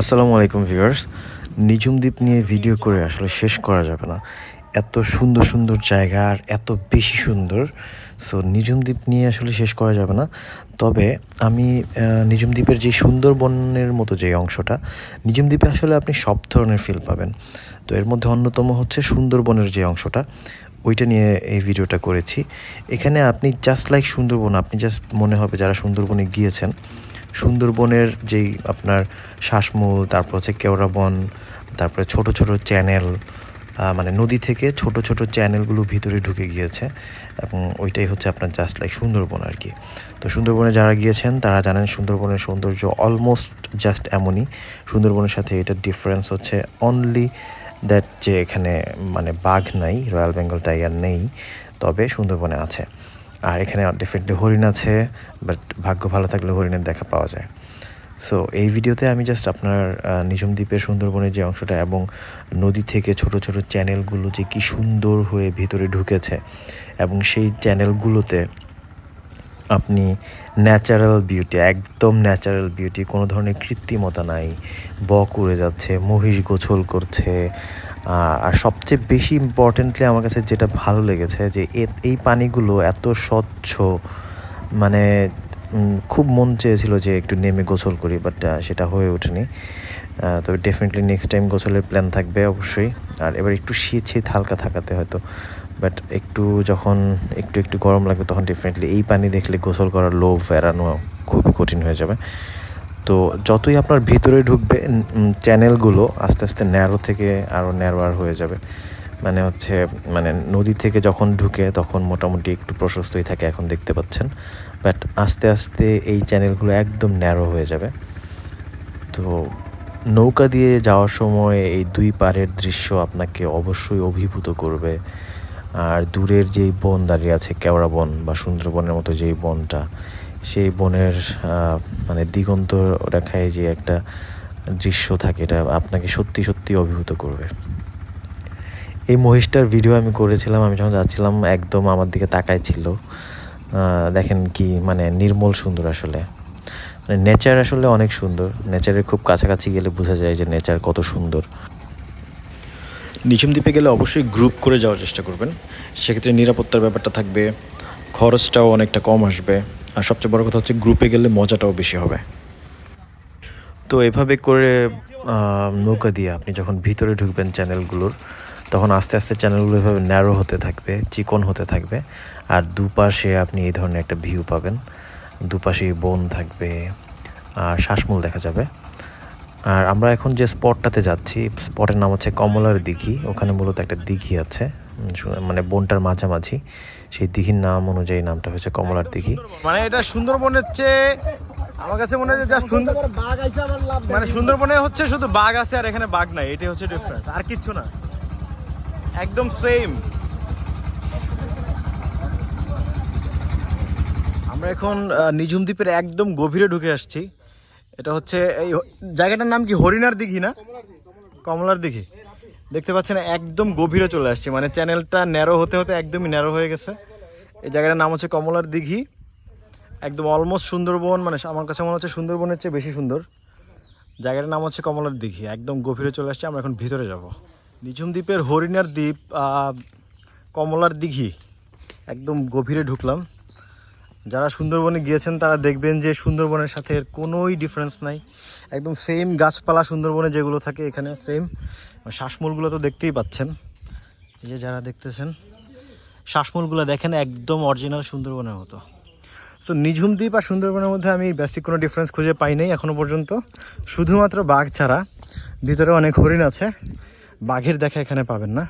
আসসালামু আলাইকুম ভিউয়ার্স। নিঝুম দ্বীপ নিয়ে ভিডিও করে আসলে শেষ করা যাবে না। এত সুন্দর সুন্দর জায়গা আর এত বেশি সুন্দর। সো নিঝুম দ্বীপ নিয়ে আসলে শেষ করা যাবে না। তবে আমি আহ, নিঝুম দ্বীপের যে সুন্দরবনের মতো যে অংশটা নিঝুম দ্বীপে আসলে আপনি সব ধরনের ফিল পাবেন। তো এর মধ্যে অন্যতম হচ্ছে সুন্দরবনের যে অংশটা। ওইটা নিয়ে এই ভিডিওটা করেছি। এখানে আপনি জাস্ট লাইক সুন্দরবন আপনি জাস্ট মনে হবে যারা সুন্দরবনে গিয়েছেন। সুন্দরবনের যেই আপনার শ্বাসমূল, তারপর হচ্ছে কেওড়া বন, তারপরে ছোট ছোট চ্যানেল মানে নদী থেকে ছোট ছোট চ্যানেলগুলো ভিতরে ঢুকে গিয়েছে এবং ওইটাই হচ্ছে আপনার জাস্ট লাইক সুন্দরবন আর কি। তো সুন্দরবনে যারা গিয়েছেন, তারা জানেন সুন্দরবনের সৌন্দর্য অলমোস্ট জাস্ট এমনই। সুন্দরবনের সাথে এটার ডিফারেন্স হচ্ছে অনলি দ্যাট যে এখানে মানে বাঘ নাই রয়্যাল বেঙ্গল টাইগার নেই, তবে সুন্দরবনে আছে। আর এখানে ডেফিনেটলি হরিণ আছে বাট ভাগ্য ভালো থাকলে হরিণের দেখা পাওয়া যায়। সো এই ভিডিওতে আমি জাস্ট আপনার নিজম দ্বীপের সুন্দরবনের যে অংশটা এবং নদী থেকে ছোট ছোট চ্যানেলগুলো যে কি সুন্দর হয়ে ভিতরে ঢুকেছে এবং সেই চ্যানেলগুলোতে আপনি ন্যাচারাল বিউটি একদম ন্যাচারাল বিউটি কোনো ধরনের কৃত্রিমতা নাই। বক উড়ে যাচ্ছে, মহিষ গোছল করছে। আর সবচেয়ে বেশি ইম্পর্টেন্টলি আমার কাছে যেটা ভালো লেগেছে যে এই পানিগুলো এত স্বচ্ছ মানে খুব মন চেয়েছিল যে একটু নেমে গোসল করি বাট সেটা হয়ে ওঠেনি। তবে ডেফিনেটলি নেক্সট টাইম গোসলের প্ল্যান থাকবে অবশ্যই। আর এবার একটু শীত শীত হালকা থাকাতে হয়তো বাট একটু যখন একটু একটু গরম লাগবে, তখন ডেফিনেটলি এই পানি দেখলে গোসল করার লোভ এড়ানো খুবই কঠিন হয়ে যাবে। তো যতই আপনার ভিতরে ঢুকবে চ্যানেলগুলো আস্তে আস্তে ন্যারো থেকে আরও ন্যারোয়ার হয়ে যাবে। মানে হচ্ছে মানে নদী থেকে যখন ঢুকে, তখন মোটামুটি একটু প্রশস্তই থাকে এখন দেখতে পাচ্ছেন। বাট আস্তে আস্তে এই চ্যানেলগুলো একদম ন্যারো হয়ে যাবে। তো নৌকা দিয়ে যাওয়ার সময় এই দুই পাড়ের দৃশ্য আপনাকে অবশ্যই অভিভূত করবে। আর দূরের যেই বন দাঁড়িয়ে আছে, কেওড়া বন বা সুন্দরবনের মতো যেই বনটা, সেই বনের মানে দিগন্ত রেখায় যে একটা দৃশ্য থাকে, এটা আপনাকে সত্যি সত্যি অভিভূত করবে। এই মহিষটার ভিডিও আমি করেছিলাম, আমি যখন যাচ্ছিলাম, একদম আমার দিকে তাকায় ছিল। দেখেন কি মানে নির্মল সুন্দর আসলে। মানে নেচার আসলে অনেক সুন্দর। নেচারের খুব কাছাকাছি গেলে বোঝা যায় যে নেচার কত সুন্দর। নিঝুম দ্বীপে গেলে অবশ্যই গ্রুপ করে যাওয়ার চেষ্টা করবেন। সেক্ষেত্রে নিরাপত্তার ব্যাপারটা থাকবে, খরচটাও অনেকটা কম আসবে। আর সবচেয়ে বড় কথা হচ্ছে গ্রুপে গেলে মজাটাও বেশি হবে। তো এভাবে করে নৌকা দিয়ে আপনি যখন ভিতরে ঢুকবেন চ্যানেলগুলোর, তখন আস্তে আস্তে চ্যানেলগুলো এভাবে ন্যারো হতে থাকবে, চিকন হতে থাকবে। আর দুপাশে আপনি এই ধরনের একটা ভিউ পাবেন। দুপাশে বন থাকবে, আর শ্বাসমূল দেখা যাবে। আর আমরা এখন যে স্পটটাতে যাচ্ছি, স্পটের নাম হচ্ছে কমলার দিঘি। ওখানে মূলত একটা দিঘি আছে মানে বনটার মাঝামাঝি। সেই দিঘির নাম অনুযায়ী নামটা হচ্ছে কমলার দিঘি। মানে এটা সুন্দরবনের চেয়ে আমার কাছে মনে হয় যা সুন্দর মানে সুন্দরবনে হচ্ছে শুধু বাঘ আছে আর এখানে বাঘ নাই, এটাই হচ্ছে ডিফারেন্স আর কিচ্ছু না। একদম সেম আমরা এখন নিঝুম দ্বীপের একদম গভীরে ঢুকে আসছি। এটা হচ্ছে এই জায়গাটার নাম কি? হরিণার দিঘি না? কমলার দিঘি। দেখতে পাচ্ছেন, একদম গভীরে চলে আসছে। মানে চ্যানেলটা ন্যারো হতে হতে একদমই ন্যারো হয়ে গেছে। এই জায়গাটার নাম হচ্ছে কমলার দিঘি। একদম অলমোস্ট সুন্দরবন মানে আমার কাছে মনে হচ্ছে সুন্দরবনের চেয়ে বেশি সুন্দর। জায়গাটার নাম হচ্ছে কমলার দিঘি। একদম গভীরে চলে আসছে, আমরা এখন ভিতরে যাব। নিঝুম দ্বীপের হরিণার দ্বীপ কমলার দিঘি। একদম গভীরে ঢুকলাম। যারা সুন্দরবনে গিয়েছেন, তারা দেখবেন যে সুন্দরবনের সাথে এর কোনোই ডিফারেন্স নাই। একদম সেম গাছপালা সুন্দরবনে যেগুলো থাকে এখানে সেম শ্বাসমূলগুলো তো দেখতেই পাচ্ছেন। এই যে যারা দেখতেছেন, শ্বাসমূলগুলো দেখেন একদম অরিজিনাল সুন্দরবনের মতো। সো নিঝুম দ্বীপ আর সুন্দরবনের মধ্যে আমি বেসিক কোনো ডিফারেন্স খুঁজে পাই নাই এখনও পর্যন্ত। শুধুমাত্র বাঘ ছাড়া। ভিতরে অনেক হরিণ আছে। বাঘের দেখা এখানে পাবেন না।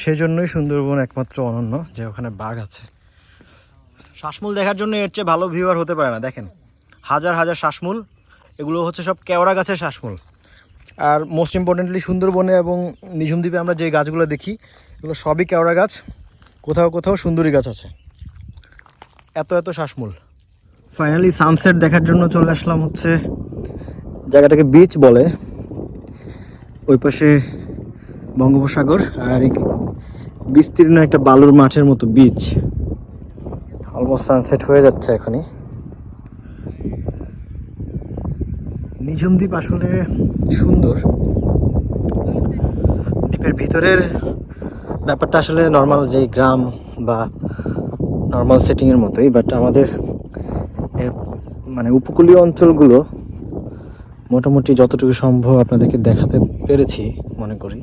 সেজন্যই সুন্দরবন একমাত্র অনন্য, যে ওখানে বাঘ আছে। শ্বাসমূল দেখার জন্য এর চেয়ে ভালো ভিউ আর হতে পারে না, দেখেন। হাজার হাজার শ্বাসমূল, এগুলো হচ্ছে সব কেওড়া গাছের শ্বাসমূল। আর মোস্ট ইম্পর্টেন্টলি সুন্দরবনে এবং নিঝুম দ্বীপে আমরা যে গাছগুলো দেখি, এগুলো সবই কেওড়া গাছ, কোথাও কোথাও সুন্দরী গাছ আছে। এত এত শ্বাসমূল। ফাইনালি সানসেট দেখার জন্য চলে আসলাম হচ্ছে, জায়গাটাকে বিচ বলে, ওই পাশে বঙ্গোপসাগর, আর বিস্তীর্ণ একটা বালুর মাঠের মতো বিচ অলমোস্ট সানসেট হয়ে যাচ্ছে এখনই। নিঝুম দ্বীপ আসলে সুন্দর। দ্বীপের ভিতরের ব্যাপারটা আসলে নর্মাল যে গ্রাম বা নর্মাল সেটিংয়ের মতোই বাট আমাদের মানে উপকূলীয় অঞ্চলগুলো মোটামুটি যতটুকু সম্ভব আপনাদেরকে দেখাতে পেরেছি, মনে করি।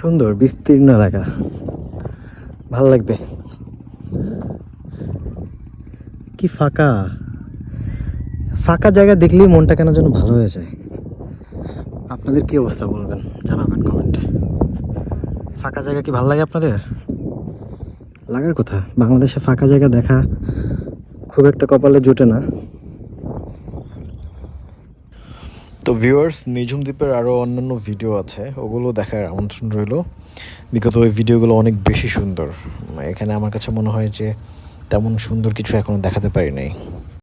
সুন্দর, বিস্তীর্ণ এলাকা। ভালো লাগবে। কি ফাঁকা? ফাঁকা জায়গা দেখলেই মনটা কেন যেন ভালো হয়ে যায়। আপনাদের কি অবস্থা বলবেন? জানাবেন কমেন্টে। ফাঁকা জায়গা কি ভালো লাগে আপনাদের? লাগার কথা। বাংলাদেশে ফাঁকা জায়গা দেখা খুব একটা কপালে জোটে না। তো ভিউয়ার্স নিঝুম দ্বীপের আরও অন্যান্য ভিডিও আছে, ওগুলো দেখার আমন্ত্রণ রইল। বিগত ওই ভিডিওগুলো অনেক বেশি সুন্দর। এখানে আমার কাছে মনে হয় যে তেমন সুন্দর কিছু এখনও দেখাতে পারি নাই।